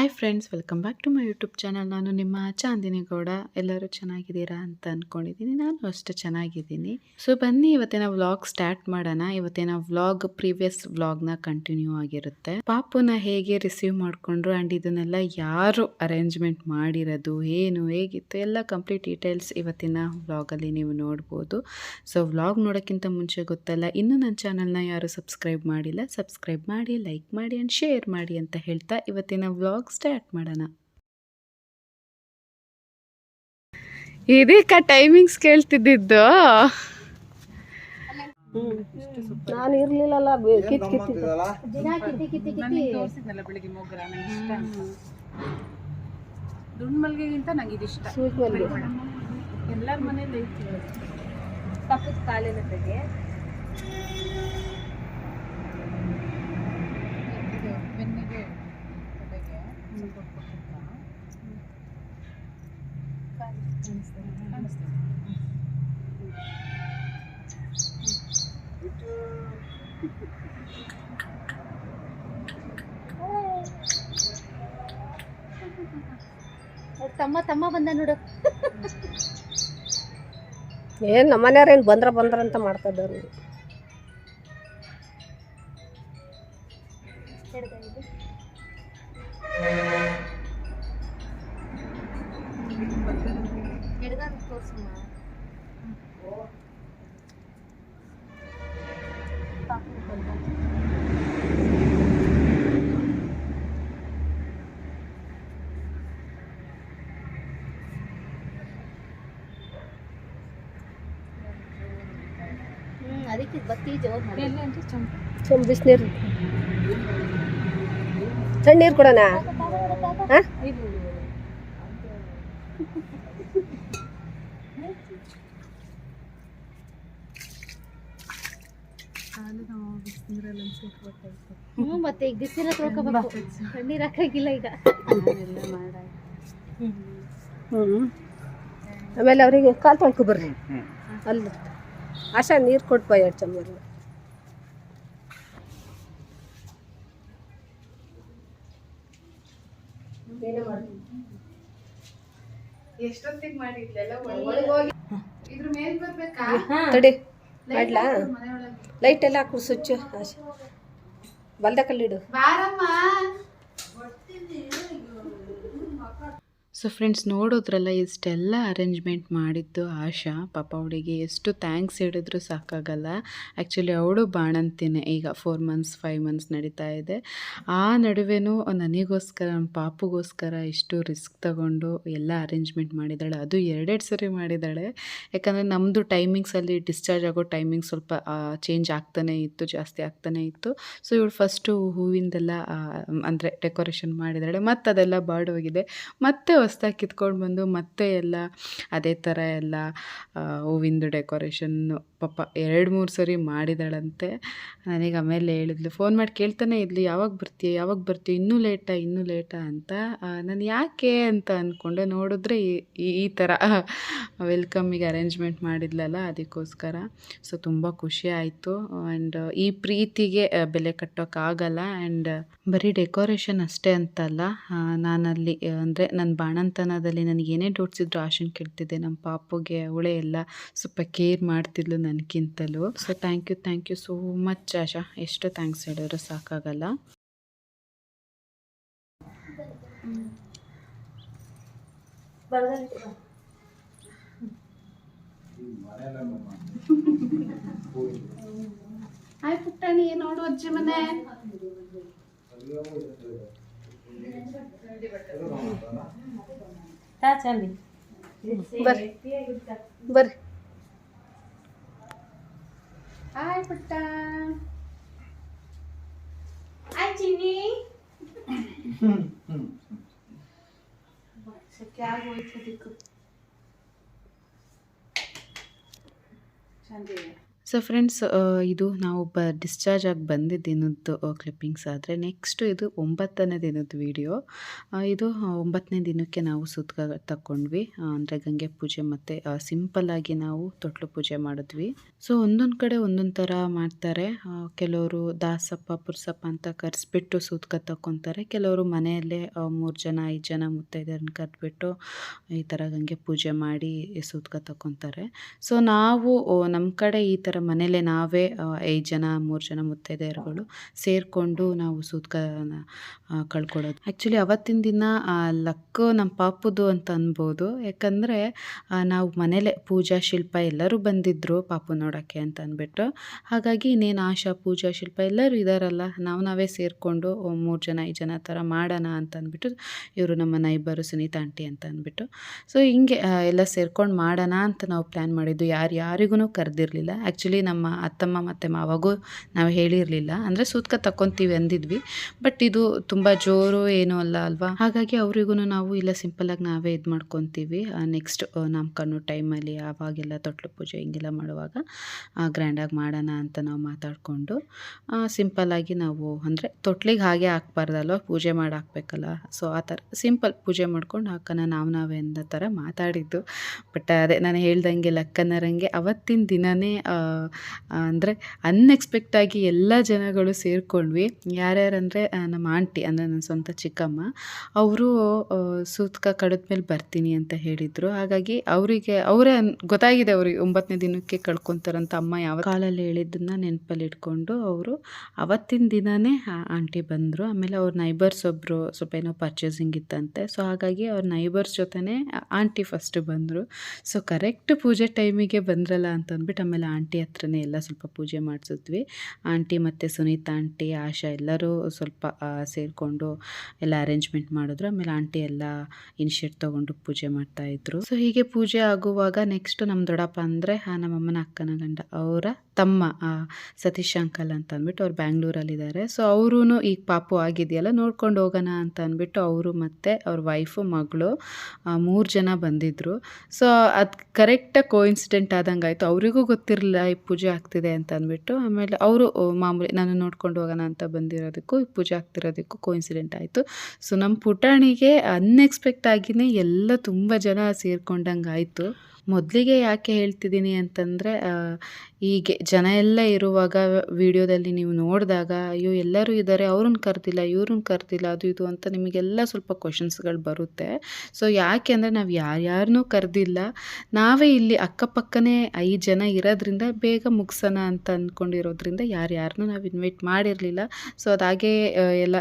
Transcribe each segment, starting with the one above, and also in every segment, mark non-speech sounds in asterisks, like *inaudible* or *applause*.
Hi friends welcome back to my YouTube channel ನಾನು ನಿಮ್ಮ ಚಾಂದಿನಿ ಗೌಡ ಎಲ್ಲರೂ ಚೆನ್ನಾಗಿದ್ದೀರಾ ಅಂತ ಅಂದ್ಕೊಂಡಿದ್ದೀನಿ ನಾನು ಅಷ್ಟು ಚೆನ್ನಾಗಿದ್ದೀನಿ. ಸೊ ಬನ್ನಿ, ಇವತ್ತಿನ ವ್ಲಾಗ್ ಸ್ಟಾರ್ಟ್ ಮಾಡೋಣ. ಇವತ್ತಿನ ವ್ಲಾಗ್ ಪ್ರೀವಿಯಸ್ ವ್ಲಾಗ್ನ ಕಂಟಿನ್ಯೂ ಆಗಿರುತ್ತೆ. ಪಾಪುನ ಹೇಗೆ ರಿಸೀವ್ ಮಾಡಿಕೊಂಡ್ರು ಆ್ಯಂಡ್ ಇದನ್ನೆಲ್ಲ ಯಾರು ಅರೇಂಜ್ಮೆಂಟ್ ಮಾಡಿರೋದು, ಏನು, ಹೇಗಿತ್ತು, ಎಲ್ಲ ಕಂಪ್ಲೀಟ್ ಡೀಟೇಲ್ಸ್ ಇವತ್ತಿನ ವ್ಲಾಗಲ್ಲಿ ನೀವು ನೋಡ್ಬೋದು. ಸೊ ವ್ಲಾಗ್ ನೋಡೋಕ್ಕಿಂತ ಮುಂಚೆ ಗೊತ್ತಲ್ಲ, ಇನ್ನೂ ನನ್ನ ಚಾನಲ್ನ ಯಾರು ಸಬ್ಸ್ಕ್ರೈಬ್ ಮಾಡಿಲ್ಲ ಸಬ್ಸ್ಕ್ರೈಬ್ ಮಾಡಿ ಲೈಕ್ ಮಾಡಿ ಆ್ಯಂಡ್ ಶೇರ್ ಮಾಡಿ ಅಂತ ಹೇಳ್ತಾ ಇವತ್ತಿನ ವ್ಲಾಗ್ ಸ್ಟಾರ್ಟ್ ಮಾಡೋಣ. ಇದೀಕ ಟೈಮಿಂಗ್ಸ್ ಕೇಳ್ತಿದ್ದಿದ್ದು. ನಾನು ಇರ್ಲಿಲ್ಲಲ್ಲ ಕಿತ್ ಕಿತ್ತಿ ತೋರಿಸಿದ್ನಲ್ಲ ಬೆಳಿಗ್ಗೆ ಮೊಗ್ರ ನಂಗೆ ಇಷ್ಟ ಅಂತ. ಮಲ್ಗೆಗಿಂತ ನಂಗೆ ಇದಿಷ್ಟ. ಎಲ್ಲರ ಮನೇಲಿ ಐತಿ. ಪಕ್ಕದ ಕಾಲಿನ ಬಗ್ಗೆ ಬೆನ್ನಿಗೆ ತಲೆಗೆ ಸ್ವಲ್ಪ ಕೊಟ್ಟಿದ್ದ. ಕಾಣಿಸ್ತದೆ? ಕಾಣಿಸ್ತದೆ. ತಮ್ಮ ತಮ್ಮ ಬಂದ ನೋಡು. ಏನ್ ನಮ್ಮನೆಯವ್ರ ಏನ್ ಬಂದ್ರ ಬಂದ್ರ ಅಂತ ಮಾಡ್ತಾ ಇದ್ದಾರೆ ಅದಕ್ಕೆ ಬತ್ತಿ ಜೋರ್ ಎಲ್ಲಿ ಅಂತ ಚಂಪ ಚಮ್ ಬಿಸಿನೀರು ತಣ್ಣೀರು ಕೊಡೋಣ? ಹಾ? ಹ್ಞೂ ಮತ್ತೆ ಈಗ ಬಿಸಿಲ ತೊಳ್ಕೊಬೇಕು ತಣ್ಣೀರು ಹಾಕಾಗಿಲ್ಲ ಈಗ. ಹ್ಞೂ ಆಮೇಲೆ ಅವರಿಗೆ ಕಾಲು ತೊಳ್ಕೊ ಬರ್ರಿ. ಅಲ್ಲಿ. ಆಶಾ ನೀರು ಕೊಟ್ಪ ಎರಡು ಚಮ್ಮರಿ ಎಷ್ಟೊತ್ತಿಗೆ ಮಾಡಿದ್ಲೆಲ್ಲ? ಇದ್ರ ಮೇಲ್ ಬರ್ಬೇಕಾ? ತಡಿ. ಮಾಡ್ಲಾ? ಲೈಟ್ ಎಲ್ಲ ಹಾಕು ಸ್ವಿಚ್ ಆಶಾ. ಬಲ್ದ ಕಲ್ಲಿಡು. ಬಾರಮ್ಮ. ಸೊ ಫ್ರೆಂಡ್ಸ್ ನೋಡೋದ್ರಲ್ಲ ಇಷ್ಟೆಲ್ಲ ಅರೇಂಜ್ಮೆಂಟ್ ಮಾಡಿದ್ದು ಆಶಾ. ಪಾಪ ಅವಳಿಗೆ ಎಷ್ಟು ಥ್ಯಾಂಕ್ಸ್ ಹೇಳಿದ್ರು ಸಾಕಾಗಲ್ಲ. ಆ್ಯಕ್ಚುಲಿ ಅವಳು ಬಾಣಂತಿನೇ ಈಗ ಫೋರ್ ಮಂತ್ಸ್ ಫೈವ್ ಮಂತ್ಸ್ ನಡೀತಾ ಇದೆ. ಆ ನಡುವೆನೂ ನನಗೋಸ್ಕರ ನನ್ನ ಪಾಪುಗೋಸ್ಕರ ಇಷ್ಟು ರಿಸ್ಕ್ ತಗೊಂಡು ಎಲ್ಲ ಅರೇಂಜ್ಮೆಂಟ್ ಮಾಡಿದ್ದಾಳೆ. ಅದು ಎರಡೆರಡು ಸರಿ ಮಾಡಿದ್ದಾಳೆ. ಯಾಕಂದರೆ ನಮ್ಮದು ಟೈಮಿಂಗ್ಸಲ್ಲಿ ಡಿಸ್ಚಾರ್ಜ್ ಆಗೋ ಟೈಮಿಂಗ್ ಸ್ವಲ್ಪ ಚೇಂಜ್ ಆಗ್ತಾನೆ ಇತ್ತು, ಜಾಸ್ತಿ ಆಗ್ತಾನೆ ಇತ್ತು. ಸೊ ಇವಳು ಫಸ್ಟು ಹೂವಿಂದೆಲ್ಲ ಅಂದರೆ ಡೆಕೋರೇಷನ್ ಮಾಡಿದ್ದಾಳೆ. ಮತ್ತು ಅದೆಲ್ಲ ಬಾಡೋಗಿದೆ ಮತ್ತೆ ಹೊಸ್ದಾಗಿ ಕಿತ್ಕೊಂಡು ಬಂದು ಮತ್ತೆ ಎಲ್ಲ ಅದೇ ಥರ ಎಲ್ಲ ಹೂವಿಂದು ಡೆಕೋರೇಷನ್ನು ಪಾಪ ಎರಡು ಮೂರು ಸರಿ ಮಾಡಿದಾಳಂತೆ. ನನಗೆ ಆಮೇಲೆ ಹೇಳಿದ್ಲು, ಫೋನ್ ಮಾಡಿ ಕೇಳ್ತಾನೆ ಇದ್ಲು, ಯಾವಾಗ ಬರ್ತೀಯ ಯಾವಾಗ ಬರ್ತೀಯ, ಇನ್ನೂ ಲೇಟಾ ಇನ್ನೂ ಲೇಟಾ ಅಂತ. ನಾನು ಯಾಕೆ ಅಂತ ಅಂದ್ಕೊಂಡೆ ನೋಡಿದ್ರೆ ಈ- ಈ- ಥರ ವೆಲ್ಕಮ್ಮಿಗೆ ಅರೇಂಜ್ಮೆಂಟ್ ಮಾಡಿದ್ಲಲ್ಲ, ಅದಕ್ಕೋಸ್ಕರ. ಸೊ, ತುಂಬ ಖುಷಿ ಆಯಿತು. ಆ್ಯಂಡ್ ಈ ಪ್ರೀತಿಗೆ ಬೆಲೆ ಕಟ್ಟೋಕ್ಕಾಗಲ್ಲ ಆ್ಯಂಡ್ ಬರೀ ಡೆಕೋರೇಷನ್ ಅಷ್ಟೇ ಅಂತಲ್ಲ. ನಾನಲ್ಲಿ, ಅಂದರೆ ನನ್ನ ಬಾಣಂತನದಲ್ಲಿ ನನಗೆ ಏನೇ ಡೌಟ್ಸ್ ಇದ್ರು ಆಶನ್ ಕೇಳ್ತಿದ್ದೆ ನಮ್ಮ ಪಾಪುಗೆ, ಅವಳೇ ಎಲ್ಲ ಸ್ವಲ್ಪ ಕೇರ್ ಮಾಡ್ತಿದ್ಲು ನನಗಿಂತಲೂ so thank you thank you so much Asha. ಎಷ್ಟು ಥ್ಯಾಂಕ್ಸ್ ಹೇಳಿದ್ರು ಸಾಕಾಗಲ್ಲ. ಹಾಯ್ ಪುಟ್ಟಣಿ ನೋಡು ಅಜ್ಜಿ ಮನೆ. ಬರ್ರಿ. ಬರ್ರಿ. ಹಾಯ್ ಪುಟ್ಟ ಹಾಯ್ ಚಿನ್ನಿ ಸೆಕೆ ಆಗೋಯ್ತು ಅದಕ್ಕೂ ಸೊ ಫ್ರೆಂಡ್ಸ್ ಇದು ನಾವು ಬ ಡಿಸ್ಚಾರ್ಜ್ ಆಗಿ ಬಂದಿದ್ದ ದಿನದ್ದು ಕ್ಲಿಪ್ಪಿಂಗ್ಸ್ ಆದರೆ ನೆಕ್ಸ್ಟ್ ಇದು ಒಂಬತ್ತನೇ ದಿನದ ವಿಡಿಯೋ ಇದು ಆ, ಒಂಬತ್ತನೇ ದಿನಕ್ಕೆ ನಾವು ಸುತ್ತ ತಗೊಂಡ್ವಿ ಅಂದರೆ ಗಂಗೆ ಪೂಜೆ ಮತ್ತು ಸಿಂಪಲ್ಲಾಗಿ ನಾವು ತೊಟ್ಲು ಪೂಜೆ ಮಾಡಿದ್ವಿ. ಸೊ ಒಂದೊಂದು ಕಡೆ ಒಂದೊಂದು ಥರ ಮಾಡ್ತಾರೆ. ಕೆಲವರು ದಾಸಪ್ಪ ಪುರ್ಸಪ್ಪ ಅಂತ ಕರೆಸ್ಬಿಟ್ಟು ಸೂತ್ಕ ತಗೊತಾರೆ ಕೆಲವರು ಮನೆಯಲ್ಲೇ ಮೂರು ಜನ ಐದು ಜನ ಮುತ್ತೈದೆಯರನ್ನ ಕರೆದ್ಬಿಟ್ಟು ಈ ಥರ ಗಂಗೆ ಪೂಜೆ ಮಾಡಿ ಸೂತ್ಕ ತಗೊತಾರೆ ಸೊ ನಾವು ನಮ್ಮ ಕಡೆ ಈ ಥರ ಮನೇಲೆ ನಾವೇ ಐದು ಜನ ಮೂರು ಜನ ಮುತ್ತೈದೆಯರುಗಳು ಸೇರಿಕೊಂಡು ನಾವು ಸೂತ್ಕನ ಆ, ಕಳ್ಕೊಳ್ಳೋದು. ಆ್ಯಕ್ಚುಲಿ ಅವತ್ತಿನ ದಿನ ಲಕ್ಕು ನಮ್ಮ ಪಾಪುದು ಅಂತ ಅನ್ಬೋದು. ಯಾಕಂದರೆ ನಾವು ಮನೇಲೆ ಪೂಜಾ ಶಿಲ್ಪ ಎಲ್ಲರೂ ಬಂದಿದ್ದರು ಪಾಪು ನೋಡೋಕ್ಕೆ ಅಂತ ಅಂದ್ಬಿಟ್ಟು. ಹಾಗಾಗಿ ಇನ್ನೇನು ಆಶಾ ಪೂಜಾ ಶಿಲ್ಪ ಎಲ್ಲರೂ ಇದ್ದಾರಲ್ಲ ನಾವು ನಾವೇ ಸೇರಿಕೊಂಡು ಮೂರು ಜನ ಐದು ಜನ ಥರ ಮಾಡೋಣ ಅಂತ ಅಂದ್ಬಿಟ್ಟು ಇವರು ನಮ್ಮ ನೈಬರು ಸುನೀತಾ ಆಂಟಿ ಅಂತ ಅಂದ್ಬಿಟ್ಟು. ಸೊ ಹಿಂಗೆ ಎಲ್ಲ ಸೇರ್ಕೊಂಡು ಮಾಡೋಣ ಅಂತ ನಾವು ಪ್ಲ್ಯಾನ್ ಮಾಡಿದ್ದು. ಯಾರು ಯಾರಿಗೂ ಕರೆದಿರಲಿಲ್ಲ. ಆ್ಯಕ್ಚುಲಿ ನಮ್ಮ ಅತ್ತಮ್ಮ ಮತ್ತು ಮಾವಾಗೂ ನಾವು ಹೇಳಿರಲಿಲ್ಲ. ಅಂದರೆ ಸೂತ್ಕ ತಕ್ಕೊತೀವಿ ಅಂದಿದ್ವಿ. ಬಟ್ ಇದು ತುಂಬ ಜೋರು ಏನೂ ಅಲ್ಲ ಅಲ್ವಾ? ಹಾಗಾಗಿ ಅವರಿಗೂ ನಾವು ಇಲ್ಲ ಸಿಂಪಲಾಗಿ ನಾವೇ ಇದು ಮಾಡ್ಕೊತೀವಿ. ನೆಕ್ಸ್ಟ್ ನಾಮಕರಣ ಟೈಮಲ್ಲಿ ಆವಾಗೆಲ್ಲ ತೊಟ್ಲು ಪೂಜೆ ಹಿಂಗೆಲ್ಲ ಮಾಡುವಾಗ ಗ್ರ್ಯಾಂಡಾಗಿ ಮಾಡೋಣ ಅಂತ ನಾವು ಮಾತಾಡಿಕೊಂಡು ಸಿಂಪಲ್ಲಾಗಿ ನಾವು ಅಂದರೆ ತೊಟ್ಲಿಗೆ ಹಾಗೆ ಹಾಕ್ಬಾರ್ದಲ್ವ? ಪೂಜೆ ಮಾಡಿ ಹಾಕ್ಬೇಕಲ್ಲ ಸೊ ಆ ಥರ ಸಿಂಪಲ್ ಪೂಜೆ ಮಾಡ್ಕೊಂಡು ಹಾಕೋಣ ನಾವು ನಾವೇ ಅನ್ನೋ ಥರ ಮಾತಾಡಿದ್ದು. ಬಟ್ ಅದೇ, ನಾನು ಹೇಳ್ದಂಗೆ ಲಕ್ಕನರಂಗೆ ಅವತ್ತಿನ ದಿನವೇ ಅಂದರೆ ಅನ್ಎಕ್ಸ್ಪೆಕ್ಟಾಗಿ ಎಲ್ಲ ಜನಗಳು ಸೇರಿಕೊಂಡ್ವಿ. ಯಾರ್ಯಾರಂದರೆ ನಮ್ಮ ಆಂಟಿ ಅಂದರೆ ನನ್ನ ಸ್ವಂತ ಚಿಕ್ಕಮ್ಮ. ಅವರು ಸೂತ್ಕ ಕಡಿದ್ಮೇಲೆ ಬರ್ತೀನಿ ಅಂತ ಹೇಳಿದರು. ಹಾಗಾಗಿ ಅವರಿಗೆ, ಅವರೇ ಗೊತ್ತಾಗಿದೆ ಅವ್ರಿಗೆ ಒಂಬತ್ತನೇ ದಿನಕ್ಕೆ ಕಳ್ಕೊತಾರಂತ ಅಮ್ಮ ಯಾವ ಕಾಲಲ್ಲಿ ಹೇಳಿದ್ದನ್ನ ನೆನಪಲ್ಲಿ ಇಟ್ಕೊಂಡು ಅವರು ಅವತ್ತಿನ ದಿನವೇ ಆಂಟಿ ಬಂದರು. ಆಮೇಲೆ ಅವ್ರ ನೈಬರ್ಸ್ ಒಬ್ಬರು ಸ್ವಲ್ಪ ಏನೋ ಪರ್ಚೇಸಿಂಗ್ ಇತ್ತಂತೆ. ಸೊ ಹಾಗಾಗಿ ಅವ್ರ ನೈಬರ್ಸ್ ಜೊತೆನೇ ಆಂಟಿ ಫಸ್ಟ್ ಬಂದರು. ಸೊ ಕರೆಕ್ಟ್ ಪೂಜೆ ಟೈಮಿಗೆ ಬಂದ್ರಲ್ಲ ಅಂತ ಅಂದ್ಬಿಟ್ಟು ಆಮೇಲೆ ಆಂಟಿ ಹತ್ರನೇ ಎಲ್ಲ ಸ್ವಲ್ಪ ಪೂಜೆ ಮಾಡಿಸಿದ್ವಿ. ಆಂಟಿ ಮತ್ತು ಸುನೀತಾ, ಆಂಟಿ, ಆಶಾ ಎಲ್ಲರೂ ಸ್ವಲ್ಪ ಸೇರಿಕೊಂಡು ಎಲ್ಲ ಅರೇಂಜ್ಮೆಂಟ್ ಮಾಡಿದ್ರು. ಆಮೇಲೆ ಆಂಟಿ ಎಲ್ಲ ಇನಿಷಿಯೇಟ್ ತೊಗೊಂಡು ಪೂಜೆ ಮಾಡ್ತಾಯಿದ್ರು ಸೊ ಹೀಗೆ ಪೂಜೆ ಆಗುವಾಗ ನೆಕ್ಸ್ಟ್ ನಮ್ಮ ದೊಡ್ಡಪ್ಪ ಅಂದರೆ ನಮ್ಮಮ್ಮನ ಅಕ್ಕನ ಗಂಡ, ಅವರ ತಮ್ಮ ಸತೀಶ್ ಅಂಕಲ್ ಅಂತ ಅಂದ್ಬಿಟ್ಟು ಅವ್ರು ಬ್ಯಾಂಗ್ಳೂರಲ್ಲಿದ್ದಾರೆ. ಸೊ ಅವರೂ ಈಗ ಪಾಪು ಆಗಿದೆಯಲ್ಲ, ನೋಡ್ಕೊಂಡು ಹೋಗೋಣ ಅಂತ ಅಂದ್ಬಿಟ್ಟು ಅವರು ಮತ್ತು ಅವ್ರ ವೈಫು ಮಗಳು ಮೂರು ಜನ ಬಂದಿದ್ದರು ಸೊ ಅದು ಕರೆಕ್ಟಾಗಿ ಕೋಇನ್ಸಿಡೆಂಟ್ ಆದಂಗೆ ಆಯಿತು ಅವರಿಗೂ ಗೊತ್ತಿರಲಿಲ್ಲ ಈ ಪೂಜೆ ಆಗ್ತಿದೆ ಅಂತ ಅಂದ್ಬಿಟ್ಟು ಆಮೇಲೆ ಅವರು ಮಾಮೂಲಿ ನಾನು ನೋಡ್ಕೊಂಡು ಹೋಗೋಣ ಅಂತ ಬಂದಿರೋದಕ್ಕೂ ಪೂಜೆ ಆಗ್ತಿರೋದಕ್ಕೂ ಕೋಇನ್ಸಿಡೆಂಟ್ ಆಯಿತು. ಸೊ ನಮ್ಮ ಪುಟಾಣಿಗೆ ಅನ್ಎಕ್ಸ್ಪೆಕ್ಟ್ ಆಗಿನೇ ಎಲ್ಲ ತುಂಬ ಜನ ಸೇರ್ಕೊಂಡಂಗೆ ಆಯಿತು ಮೊದಲಿಗೆ ಯಾಕೆ ಹೇಳ್ತಿದ್ದೀನಿ ಅಂತಂದರೆ ಹೀಗೆ ಜನ ಎಲ್ಲ ಇರುವಾಗ ವಿಡಿಯೋದಲ್ಲಿ ನೀವು ನೋಡಿದಾಗ, ಅಯ್ಯೋ, ಎಲ್ಲರೂ ಇದ್ದಾರೆ, ಅವ್ರನ್ನ ಕರೆದಿಲ್ಲ, ಇವ್ರನ್ನ ಕರೆದಿಲ್ಲ, ಅದು ಇದು ಅಂತ ನಿಮಗೆಲ್ಲ ಸ್ವಲ್ಪ ಕ್ವಶನ್ಸ್ಗಳು ಬರುತ್ತೆ. ಸೊ ಯಾಕೆ ಅಂದರೆ ನಾವು ಯಾರ್ಯಾರನ್ನೂ ಕರೆದಿಲ್ಲ. ನಾವೇ ಇಲ್ಲಿ ಅಕ್ಕಪಕ್ಕನೇ ಐದು ಜನ ಇರೋದ್ರಿಂದ ಬೇಗ ಮುಗಿಸೋಣ ಅಂತ ಅಂದ್ಕೊಂಡಿರೋದ್ರಿಂದ ಯಾರ್ಯಾರನ್ನೂ ನಾವು ಇನ್ವೈಟ್ ಮಾಡಿರಲಿಲ್ಲ. ಸೊ ಅದಾಗೆ ಎಲ್ಲ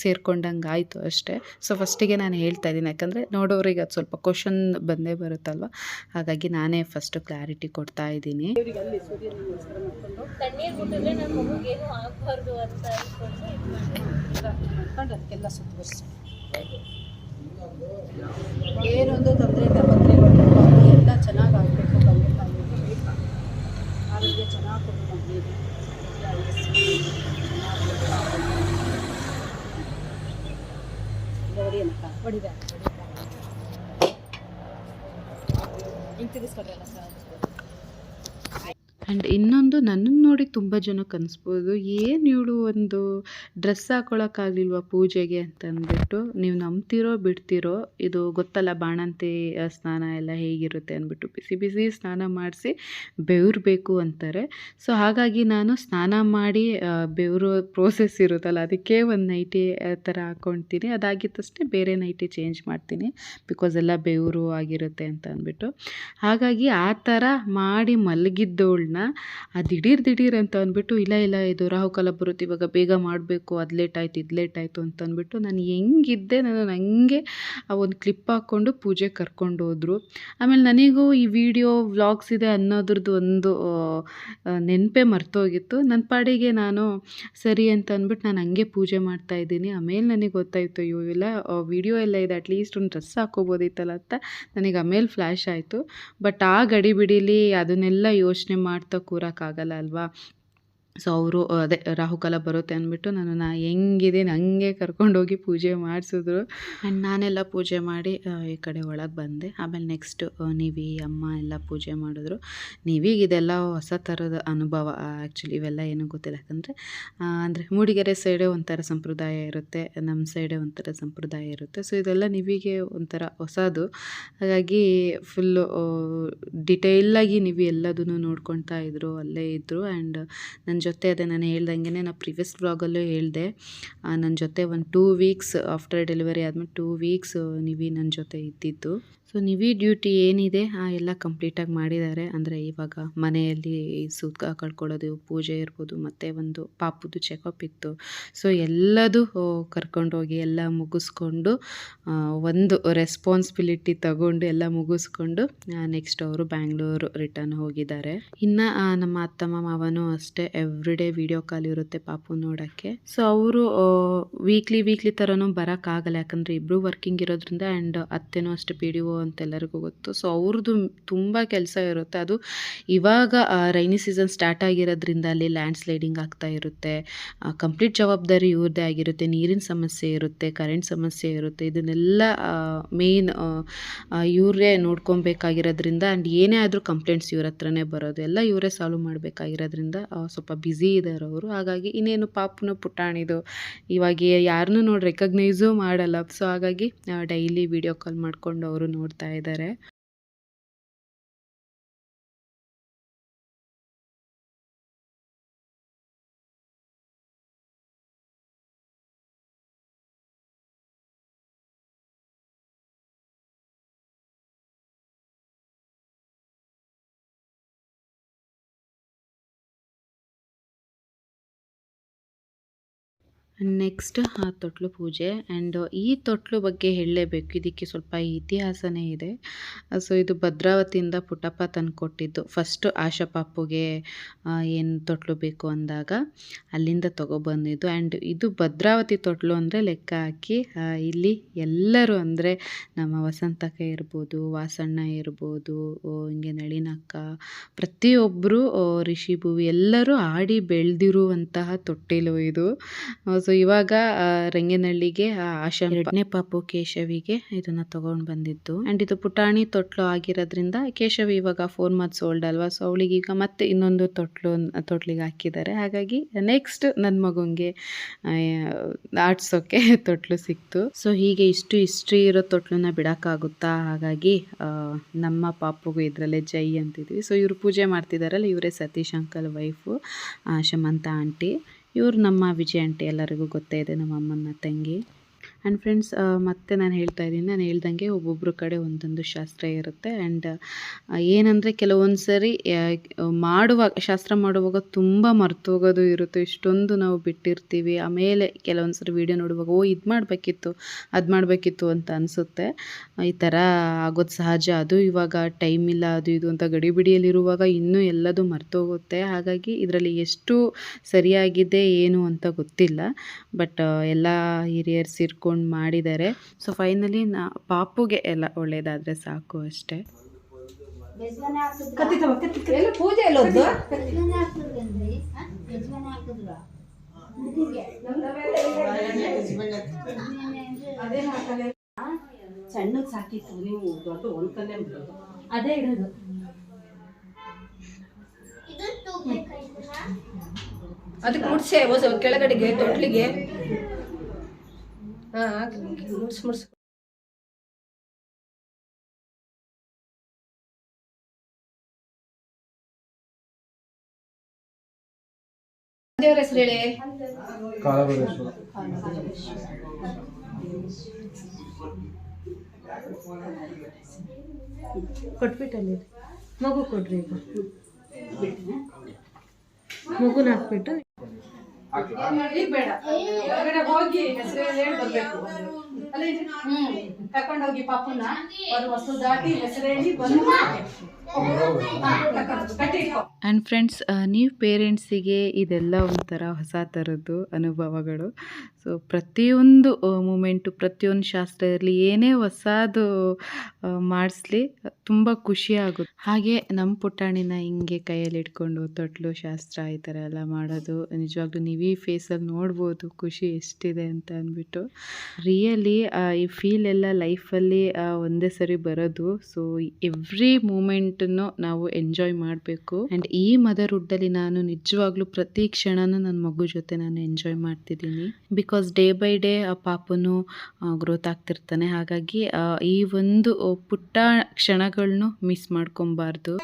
ಸೇರ್ಕೊಂಡಂಗೆ ಆಯಿತು ಅಷ್ಟೇ ಸೊ ಫಸ್ಟಿಗೆ ನಾನು ಹೇಳ್ತಾ ಇದ್ದೀನಿ. ಯಾಕಂದರೆ ನೋಡೋರಿಗೆ ಅದು ಸ್ವಲ್ಪ ಕ್ವಶನ್ ಬಂದೇ ಬರುತ್ತಲ್ವ? ಹಾಗಾಗಿ ನಾನೇ ಫಸ್ಟು ಕ್ಲಾರಿಟಿ ಕೊಡ್ತಾ ಇದ್ದೀನಿ. ಏನೊಂದು ತೊಂದರೆ ಎಲ್ಲ ಚೆನ್ನಾಗಿ ಆಗಬೇಕು ಆರೋಗ್ಯ ಚೆನ್ನಾಗಿ ಕೊಡು ಮಗುವಿಗೆ ಹೊಡಿದ ಹಿಂಗೆ ತಿರ್ಗಿಸ್ಕೊಡ್ರಲ್ಲ ಸರ್ ಆ್ಯಂಡ್ ಇನ್ನೊಂದು ನನ್ನನ್ನು ನೋಡಿ ತುಂಬ ಜನ ಅನಿಸ್ಬೋದು ಏನು ಇವಳು ಒಂದು ಡ್ರೆಸ್ ಹಾಕೊಳಕ್ಕಾಗಲಿಲ್ವ ಪೂಜೆಗೆ ಅಂತ ಅಂದ್ಬಿಟ್ಟು ನೀವು ನಂಬ್ತಿರೋ ಬಿಡ್ತಿರೋ, ಇದು ಗೊತ್ತಲ್ಲ ಬಾಣಂತಿ ಸ್ನಾನ ಎಲ್ಲ ಹೇಗಿರುತ್ತೆ ಅಂದ್ಬಿಟ್ಟು ಬಿಸಿ ಬಿಸಿ ಸ್ನಾನ ಮಾಡಿಸಿ ಬೆವರ್ಬೇಕು ಅಂತಾರೆ. ಸೊ ಹಾಗಾಗಿ ನಾನು ಸ್ನಾನ ಮಾಡಿ ಬೆವರು ಪ್ರೋಸೆಸ್ ಇರುತ್ತಲ್ಲ ಅದಕ್ಕೆ ಒಂದು ನೈಟಿ ಥರ ಹಾಕ್ಕೊಳ್ತೀನಿ ತಕ್ಷಣ ಬೇರೆ ನೈಟಿ ಚೇಂಜ್ ಮಾಡ್ತೀನಿ ಬಿಕಾಸ್ ಎಲ್ಲ ಬೆವರು ಆಗಿರುತ್ತೆ ಅಂತ ಅಂದ್ಬಿಟ್ಟು. ಹಾಗಾಗಿ ಆ ಥರ ಮಾಡಿ ಮಲಗಿದ್ದವಳನ್ನ ಅದು ದಿಢೀರ್ ದಿಢೀರ್ ಅಂತ ಅಂದ್ಬಿಟ್ಟು ಇಲ್ಲ ಇಲ್ಲ, ಇದು ರಾಹುಕಾಲ ಬರುತ್ತೆ, ಇವಾಗ ಬೇಗ ಮಾಡಬೇಕು, ಅದು ಲೇಟ್ ಆಯ್ತು, ಇದು ಲೇಟ್ ಆಯಿತು ಅಂತ ಅಂದ್ಬಿಟ್ಟು ನಾನು ಹೆಂಗಿದ್ದೆ, ನಾನು ಹಂಗೆ ಆ ಒಂದು ಕ್ಲಿಪ್ ಹಾಕ್ಕೊಂಡು ಪೂಜೆ ಕರ್ಕೊಂಡು ಹೋದರು. ಆಮೇಲೆ ನನಗೂ ಈ ವಿಡಿಯೋ ವ್ಲಾಗ್ಸ್ ಇದೆ ಅನ್ನೋದ್ರದ್ದು ಒಂದು ನೆನಪೇ ಮರ್ತೋಗಿತ್ತು. ನನ್ನ ಪಾಡಿಗೆ ನಾನು ಸರಿ ಅಂತ ಅಂದ್ಬಿಟ್ಟು ನಾನು ಹಂಗೆ ಪೂಜೆ ಮಾಡ್ತಾ ಇದ್ದೀನಿ. ಆಮೇಲೆ ನನಗೆ ಗೊತ್ತಾಯಿತು, ಅಯ್ಯೋ ಇಲ್ಲ ವಿಡಿಯೋ ಎಲ್ಲ ಇದೆ ಅಟ್ಲೀಸ್ಟ್ ಒಂದು ಡ್ರೆಸ್ ಹಾಕೋಬೋದಿತ್ತಲ್ಲ ಅಂತ. ನನಗೆ ಆಮೇಲೆ ಫ್ಲ್ಯಾಶ್ ಆಯಿತು. ಬಟ್ ಆ ಗಡಿಬಿಡಿಲಿ ಅದನ್ನೆಲ್ಲ ಯೋಚನೆ ಮಾಡ್ತಾ ಕೂರೋಕ್ಕಾಗಲ್ಲ ಅಲ್ವಾ? ಸೊ ಅವರು ಅದೇ ರಾಹುಕಾಲ ಬರುತ್ತೆ ಅಂದ್ಬಿಟ್ಟು ನಾನು ನಾ ಹೆಂಗಿದ್ದೀನಿ ಹಂಗೆ ಕರ್ಕೊಂಡೋಗಿ ಪೂಜೆ ಮಾಡಿಸಿದ್ರು. ಆ್ಯಂಡ್ ನಾನೆಲ್ಲ ಪೂಜೆ ಮಾಡಿ ಈ ಕಡೆ ಒಳಗೆ ಬಂದೆ. ಆಮೇಲೆ ನೆಕ್ಸ್ಟ್ ನೀವಿ, ಅಮ್ಮ ಎಲ್ಲ ಪೂಜೆ ಮಾಡಿದ್ರು. ನೀವಿಗೆ ಇದೆಲ್ಲ ಹೊಸ ಥರದ ಅನುಭವ ಆ್ಯಕ್ಚುಲಿ ಇವೆಲ್ಲ ಏನೂ ಗೊತ್ತಿಲ್ಲ. ಯಾಕಂದರೆ ಅಂದರೆ ಮೂಡಿಗೆರೆ ಸೈಡೇ ಒಂಥರ ಸಂಪ್ರದಾಯ ಇರುತ್ತೆ ನಮ್ಮ ಸೈಡೇ ಒಂಥರ ಸಂಪ್ರದಾಯ ಇರುತ್ತೆ. ಸೊ ಇದೆಲ್ಲ ನೀವಿಗೆ ಒಂಥರ ಹೊಸದು. ಹಾಗಾಗಿ ಫುಲ್ಲು ಡಿಟೇಲಾಗಿ ನೀವು ಎಲ್ಲದನ್ನು ನೋಡ್ಕೊಳ್ತಾ ಇದ್ರು, ಅಲ್ಲೇ ಇದ್ದರು ಆ್ಯಂಡ್ ನನ್ನ ಜೊತೆ ಅದೇ ನಾನು ಹೇಳ್ದಂಗೆ ನಾನು ಪ್ರಿವಿಯಸ್ ಬ್ಲಾಗಲ್ಲೂ ಹೇಳಿದೆ. ನನ್ನ ಜೊತೆ ಒಂದು ಟೂ ವೀಕ್ಸ್ ಆಫ್ಟರ್ ಡೆಲಿವರಿ ಆದಮೇಲೆ ಟೂ ವೀಕ್ಸ್ ನಿವಿ ನನ್ನ ಜೊತೆ ಇದ್ದಿದ್ದು. ಸೊ ನಿವಿ ಡ್ಯೂಟಿ ಏನಿದೆ? ಆ, ಎಲ್ಲ ಕಂಪ್ಲೀಟಾಗಿ ಮಾಡಿದ್ದಾರೆ ಅಂದರೆ ಇವಾಗ ಮನೆಯಲ್ಲಿ ಸೂತ್ಕ ಕಳ್ಕೊಳ್ಳೋದು, ಪೂಜೆ ಇರ್ಬೋದು, ಮತ್ತು ಒಂದು ಪಾಪದ್ದು ಚೆಕಪ್ ಇತ್ತು. ಸೊ ಎಲ್ಲದು ಕರ್ಕೊಂಡು ಕರ್ಕೊಂಡೋಗಿ ಎಲ್ಲ ಮುಗಿಸ್ಕೊಂಡು ಒಂದು ರೆಸ್ಪಾನ್ಸಿಬಿಲಿಟಿ ತಗೊಂಡು ಎಲ್ಲ ಮುಗಿಸ್ಕೊಂಡು ನೆಕ್ಸ್ಟ್ ಅವರು ಬ್ಯಾಂಗ್ಳೂರು ರಿಟರ್ನ್ ಹೋಗಿದ್ದಾರೆ. ಇನ್ನು ನಮ್ಮ ಅತ್ತಮ್ಮ ಮಾವನೂ ಅಷ್ಟೇ ಎವ್ರಿ ಡೇ ವಿಡಿಯೋ ಕಾಲ್ ಇರುತ್ತೆ ಪಾಪು ನೋಡೋಕ್ಕೆ. ಸೊ ಅವರು ವೀಕ್ಲಿ ವೀಕ್ಲಿ ಥರನೂ ಬರೋಕ್ಕಾಗಲ್ಲ. ಯಾಕಂದರೆ ಇಬ್ಬರು ವರ್ಕಿಂಗ್ ಇರೋದ್ರಿಂದ ಆ್ಯಂಡ್ ಅತ್ತೆನೂ ಅಷ್ಟೇ ಪಿ ಡಿ ಒ ಅಂತ ಎಲ್ಲರಿಗೂ ಗೊತ್ತು. ಸೊ ಅವ್ರದ್ದು ತುಂಬ ಕೆಲಸ ಇರುತ್ತೆ. ಅದು ಇವಾಗ ರೈನಿ ಸೀಸನ್ ಸ್ಟಾರ್ಟ್ ಆಗಿರೋದ್ರಿಂದ ಅಲ್ಲಿ ಲ್ಯಾಂಡ್ ಸ್ಲೈಡಿಂಗ್ ಆಗ್ತಾ ಇರುತ್ತೆ. ಕಂಪ್ಲೀಟ್ ಜವಾಬ್ದಾರಿ ಇವ್ರದ್ದೇ ಆಗಿರುತ್ತೆ. ನೀರಿನ ಸಮಸ್ಯೆ ಇರುತ್ತೆ ಕರೆಂಟ್ ಸಮಸ್ಯೆ ಇರುತ್ತೆ. ಇದನ್ನೆಲ್ಲ ಮೇನ್ ಇವರೇ ನೋಡ್ಕೊಬೇಕಾಗಿರೋದ್ರಿಂದ ಆ್ಯಂಡ್ ಏನೇ ಆದರೂ ಕಂಪ್ಲೇಂಟ್ಸ್ ಇವ್ರ ಹತ್ರನೇ ಬರೋದು. ಎಲ್ಲ ಇವರೇ ಸಾಲ್ವ್ ಮಾಡಬೇಕಾಗಿರೋದ್ರಿಂದ ಸ್ವಲ್ಪ ಬ್ಯುಸಿ ಇದ್ದಾರೆ ಅವರು ಹಾಗಾಗಿ ಇನ್ನೇನು ಪಾಪನ ಪುಟಾಣಿದು ಇವಾಗ ಯಾರನ್ನೂ ನೋಡಿ ರೆಕಗ್ನೈಸು ಮಾಡಲ್ಲ. ಸೊ ಹಾಗಾಗಿ ಡೈಲಿ ವಿಡಿಯೋ ಕಾಲ್ ಮಾಡ್ಕೊಂಡು ಅವರು ನೋಡ್ತಾ ಇದ್ದಾರೆ. ನೆಕ್ಸ್ಟ್ ಆ ತೊಟ್ಲು ಪೂಜೆ ಆ್ಯಂಡ್ ಈ ತೊಟ್ಲು ಬಗ್ಗೆ ಹೇಳಲೇಬೇಕು. ಇದಕ್ಕೆ ಸ್ವಲ್ಪ ಇತಿಹಾಸನೇ ಇದೆ. ಸೊ ಇದು ಭದ್ರಾವತಿಯಿಂದ ಪುಟ್ಟಪ್ಪ ತಂದು ಕೊಟ್ಟಿದ್ದು. ಫಸ್ಟು ಆಶಾ ಪಾಪುಗೆ ಏನು ತೊಟ್ಲು ಬೇಕು ಅಂದಾಗ ಅಲ್ಲಿಂದ ತೊಗೊಬಂದಿದ್ದು. ಆ್ಯಂಡ್ ಇದು ಭದ್ರಾವತಿ ತೊಟ್ಲು ಅಂದರೆ ಲೆಕ್ಕ ಹಾಕಿ ಇಲ್ಲಿ ಎಲ್ಲರೂ ಅಂದರೆ ನಮ್ಮ ವಸಂತಕ್ಕ ಇರ್ಬೋದು, ವಾಸಣ್ಣ ಇರ್ಬೋದು ಹಿಂಗೆ ನಳಿನಕ್ಕ ಪ್ರತಿಯೊಬ್ಬರು ಋಷಿ ಭುವಿ ಎಲ್ಲರೂ ಆಡಿ ಬೆಳೆದಿರುವಂತಹ ತೊಟ್ಟಿಲು ಇದು. ಸೊ ಇವಾಗ ರಂಗನಹಳ್ಳಿಗೆ ಆಶಾ ಎರಡನೇ ಪಾಪು ಕೇಶವಿಗೆ ಇದನ್ನ ತಗೊಂಡ್ ಬಂದಿದ್ದು. ಅಂಡ್ ಇದು ಪುಟಾಣಿ ತೊಟ್ಲು ಆಗಿರೋದ್ರಿಂದ ಕೇಶವಿ ಇವಾಗ ಫೋರ್ ಮಂತ್ಸ್ ಓಲ್ಡ್ ಅಲ್ವಾ? ಸೊ ಅವಳಿಗೆ ಈಗ ಮತ್ತೆ ಇನ್ನೊಂದು ತೊಟ್ಲು ತೊಟ್ಲಿಗೆ ಹಾಕಿದ್ದಾರೆ. ಹಾಗಾಗಿ ನೆಕ್ಸ್ಟ್ ನನ್ನ ಮಗುಂಗೆ ಆಡ್ಸೋಕೆ *laughs* ತೊಟ್ಲು ಸಿಕ್ತು. ಸೊ ಹೀಗೆ ಇಷ್ಟು ಹಿಸ್ಟ್ರಿ ಇರೋ ತೊಟ್ಲನ್ನ ಬಿಡೋಕ್ಕಾಗುತ್ತಾ? ಹಾಗಾಗಿ ನಮ್ಮ ಪಾಪುಗೂ ಇದರಲ್ಲೇ ಜೈ ಅಂತಿದ್ವಿ. ಸೊ ಇವ್ರು ಪೂಜೆ ಮಾಡ್ತಿದಾರಲ್ಲ ಇವರೇ Satish uncle wife Shamantha aunty ಇವ್ರು ನಮ್ಮ ವಿಜಯ ಆಂಟಿ ಎಲ್ಲರಿಗೂ ಗೊತ್ತೇ ಇದೆ ನಮ್ಮ ಅಮ್ಮನ ತಂಗಿ. ಆ್ಯಂಡ್ ಫ್ರೆಂಡ್ಸ್ ಮತ್ತೆ ನಾನು ಹೇಳ್ತಾ ಇದ್ದೀನಿ. ನಾನು ಹೇಳ್ದಂಗೆ ಒಬ್ಬೊಬ್ಬರ ಕಡೆ ಒಂದೊಂದು ಶಾಸ್ತ್ರ ಇರುತ್ತೆ. ಆ್ಯಂಡ್ ಏನಂದರೆ ಕೆಲವೊಂದು ಸರಿ ಮಾಡುವಾಗ, ಶಾಸ್ತ್ರ ಮಾಡುವಾಗ ತುಂಬ ಮರ್ತೋಗೋದು ಇರುತ್ತೆ. ಇಷ್ಟೊಂದು ನಾವು ಬಿಟ್ಟಿರ್ತೀವಿ. ಆಮೇಲೆ ಕೆಲವೊಂದು ಸರಿ ವೀಡಿಯೋ ನೋಡುವಾಗ, ಓ, ಇದು ಮಾಡಬೇಕಿತ್ತು, ಅದು ಮಾಡಬೇಕಿತ್ತು ಅಂತ ಅನಿಸುತ್ತೆ. ಈ ಥರ ಆಗೋದು ಸಹಜ. ಅದು ಇವಾಗ ಟೈಮ್ ಇಲ್ಲ, ಅದು ಇದು ಅಂತ ಗಡಿಬಿಡಿಯಲ್ಲಿರುವಾಗ ಇನ್ನೂ ಎಲ್ಲದೂ ಮರ್ತೋಗುತ್ತೆ. ಹಾಗಾಗಿ ಇದರಲ್ಲಿ ಎಷ್ಟು ಸರಿಯಾಗಿದೆ, ಏನು ಅಂತ ಗೊತ್ತಿಲ್ಲ. ಬಟ್ ಎಲ್ಲ ಹಿರಿಯರು ಸೇರ್ಕೊಂಡು ಮಾಡಿದ್ದಾರೆ. ಸೊ ಫೈನಲಿ ನಾ ಪಾಪುಗೆ ಎಲ್ಲ ಒಳ್ಳೇದಾದರೆ ಸಾಕು ಅಷ್ಟೇ. ಪೂಜೆ ಸಾಕಿತ್ತು ನೀವು ದೊಡ್ಡ ಒಂದ್ಕಲ್ಲೇ ಬಿಡೋದು. ಅದೇ ಇಡೋದು. ಅದಕ್ಕೆ ಮುಡ್ಸೆ ಕೆಳಗಡೆಗೆ ತೊಟ್ಲಿಗೆ ಹಾ ಮುಡ್ಸಿ ಮುಡ್ಸಿ ದೇವ್ರ ಹೆಸರು ಹೇಳಿ. ಕೊಟ್ಬಿಟ್ಟಲ್ಲಿ. ಮಗು ಕೊಡ್ರಿ ಈಗ. ಮಗುನ ಹಾಕ್ಬಿಟ್ಟು ಈಗ ಬೇಡ. ಹೊರಗಡೆ ಹೋಗಿ ಹೆಸರೇ ಹೇಳಿ ಬರ್ಬೇಕು. ಅಲ್ಲಿ ಹ್ಮ್. ತಕೊಂಡೋಗಿ ಪಾಪುನ ಒಂದು ಹೊಸದಾಗಿ ಹೆಸರು ಹೇಳಿ ಬಂದು ಆ್ಯಂಡ್ ಫ್ರೆಂಡ್ಸ್ ನೀವು ಪೇರೆಂಟ್ಸಿಗೆ ಇದೆಲ್ಲ ಒಂಥರ ಹೊಸ ಥರದ್ದು ಅನುಭವಗಳು. ಸೊ ಪ್ರತಿಯೊಂದು ಮೂಮೆಂಟು ಪ್ರತಿಯೊಂದು ಶಾಸ್ತ್ರ ಇರಲಿ, ಏನೇ ಹೊಸದು ಮಾಡಿಸ್ಲಿ, ತುಂಬ ಖುಷಿ ಆಗುತ್ತೆ. ಹಾಗೆ ನಮ್ಮ ಪುಟಾಣಿನ ಹಿಂಗೆ ಕೈಯಲ್ಲಿ ಇಟ್ಕೊಂಡು ತೊಟ್ಲು, ಶಾಸ್ತ್ರ ಈ ಥರ ಎಲ್ಲ ಮಾಡೋದು, ನಿಜವಾಗ್ಲೂ ನೀವು ಈ ಫೇಸಲ್ಲಿ ನೋಡ್ಬೋದು, ಖುಷಿ ಎಷ್ಟಿದೆ ಅಂತ ಅಂದ್ಬಿಟ್ಟು. ರಿಯಲಿ ಈ ಫೀಲ್ ಎಲ್ಲ ಲೈಫಲ್ಲಿ ಒಂದೇ ಸರಿ ಬರೋದು. ಸೊ ಎವ್ರಿ ಮೂಮೆಂಟನ್ನು ನಾವು ಎಂಜಾಯ್ ಮಾಡಬೇಕು. ಆ್ಯಂಡ್ ಈ ಮದರ್ ಅಲ್ಲಿ ನಾನು ನಿಜವಾಗ್ಲೂ ಪ್ರತಿ ಕ್ಷಣನೂ ನನ್ನ ಮಗು ಜೊತೆ ನಾನು ಎಂಜಾಯ್ ಮಾಡ್ತಿದ್ದೀನಿ. ಬಿಕಾಸ್ ಡೇ ಬೈ ಡೇ ಆ ಪಾಪನು ಗ್ರೋತ್ ಆಗ್ತಿರ್ತಾನೆ. ಹಾಗಾಗಿ ಈ ಒಂದು ಪುಟ್ಟ ಕ್ಷಣಗಳನ್ನು ಮಿಸ್ ಮಾಡ್ಕೊಬಾರ್ದು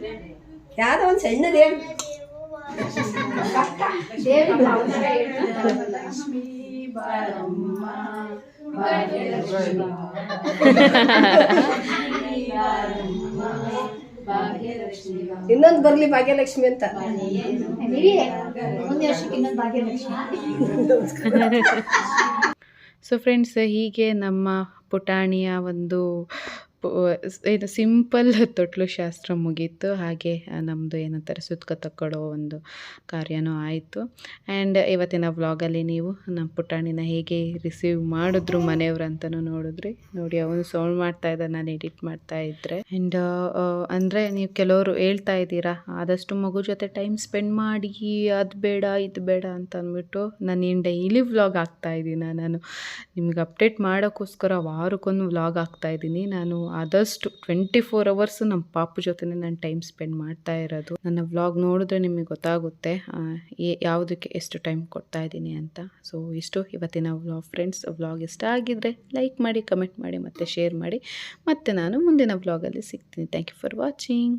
ಹೇಳಿ. ಯಾವ್ದೋ ಒಂದು ಸಣ್ಣ ಇನ್ನೊಂದು ಬರ್ಲಿ ಭಾಗ್ಯಲಕ್ಷ್ಮಿ ಅಂತ. ಸೊ ಫ್ರೆಂಡ್ಸ್ ಹೀಗೆ ನಮ್ಮ ಪುಟಾಣಿಯ ಒಂದು ಏನು ಸಿಂಪಲ್ *laughs* ತೊಟ್ಲು ಶಾಸ್ತ್ರ ಮುಗೀತು. ಹಾಗೆ ನಮ್ಮದು ಏನಂತಾರೆ ಸುತ್ಕ ತಕ್ಕೊಳ್ಳೋ ಒಂದು ಕಾರ್ಯನೂ ಆಯಿತು. ಆ್ಯಂಡ್ ಇವತ್ತಿನ ವ್ಲಾಗಲ್ಲಿ ನೀವು ನಮ್ಮ ಪುಟಾಣಿನ ಹೇಗೆ ರಿಸೀವ್ ಮಾಡಿದ್ರು ಮನೆಯವ್ರು ಅಂತಲೂ ನೋಡಿದ್ರಿ. ನೋಡಿ, ಅವನು ಸೌಂಡ್ ಮಾಡ್ತಾ ಇದ್ದ ನಾನು ಎಡಿಟ್ ಮಾಡ್ತಾ ಇದ್ದರೆ ಆ್ಯಂಡ್ ಅಂದರೆ ನೀವು ಕೆಲವರು ಹೇಳ್ತಾ ಇದ್ದೀರಾ, ಆದಷ್ಟು ಮಗು ಜೊತೆ ಟೈಮ್ ಸ್ಪೆಂಡ್ ಮಾಡಿ, ಅದು ಬೇಡ, ಇದು ಬೇಡ ಅಂತ ಅಂದ್ಬಿಟ್ಟು ನಾನು ಏನು ಡೈಲಿ ವ್ಲಾಗ್ ಆಗ್ತಾ ಇದ್ದೀನಿ ನಾನು? ನಿಮ್ಗೆ ಅಪ್ಡೇಟ್ ಮಾಡೋಕ್ಕೋಸ್ಕರ ವಾರಕ್ಕೊಂದು ವ್ಲಾಗ್ ಆಗ್ತಾ ಇದ್ದೀನಿ. ನಾನು ಆದಷ್ಟು ಟ್ವೆಂಟಿ ಫೋರ್ ಅವರ್ಸ್ ನಮ್ಮ ಪಾಪು ಜೊತೆ ನಾನು ಟೈಮ್ ಸ್ಪೆಂಡ್ ಮಾಡ್ತಾ ಇರೋದು. ನನ್ನ ವ್ಲಾಗ್ ನೋಡಿದ್ರೆ ನಿಮಗೆ ಗೊತ್ತಾಗುತ್ತೆ ಯಾವುದಕ್ಕೆ ಎಷ್ಟು ಟೈಮ್ ಕೊಡ್ತಾ ಇದ್ದೀನಿ ಅಂತ. ಸೊ ಇಷ್ಟು. ಇವತ್ತಿನ ವ್ಲಾಗ್ ಫ್ರೆಂಡ್ಸ್ ವ್ಲಾಗ್ ಇಷ್ಟ ಆಗಿದ್ರೆ ಲೈಕ್ ಮಾಡಿ ಕಮೆಂಟ್ ಮಾಡಿ ಮತ್ತು ಶೇರ್ ಮಾಡಿ. ಮತ್ತು ನಾನು ಮುಂದಿನ ವ್ಲಾಗಲ್ಲಿ ಸಿಗ್ತೀನಿ. Thank you for watching